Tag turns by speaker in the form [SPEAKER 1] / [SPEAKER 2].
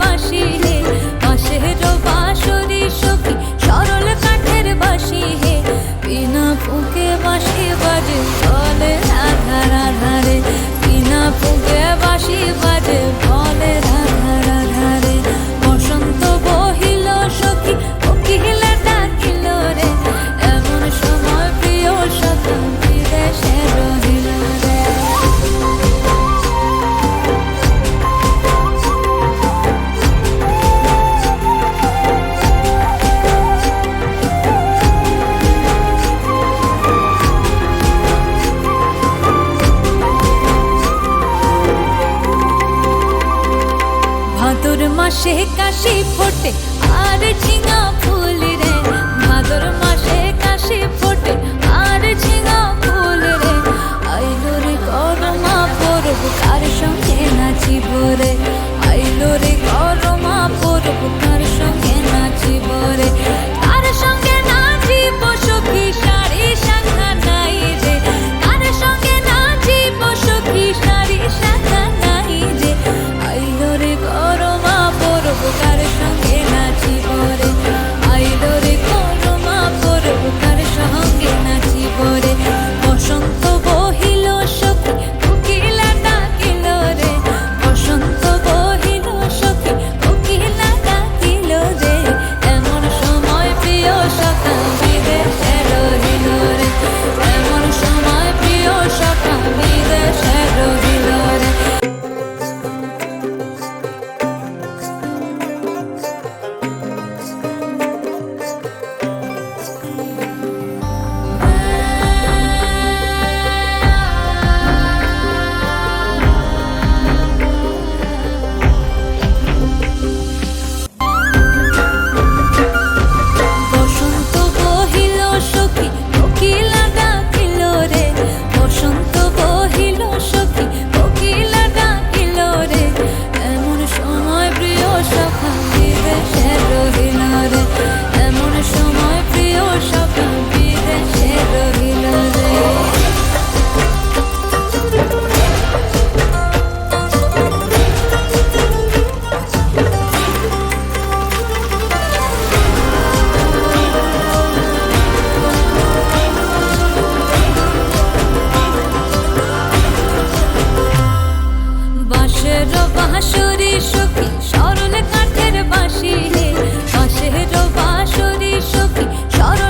[SPEAKER 1] বাঁশি। মাসে কাশি ফোটে। আর ঝিঙা ফুল রে ভাদর মাসে কাশি ফোটে। আর ঝিঙা ফুল রে আইলো রে করমা পরব, কার সঙ্গে নাচিব রে? বাঁশরি সখী সরল কাঠের বাঁশি হে বাঁশের বাঁশরি সখী সরল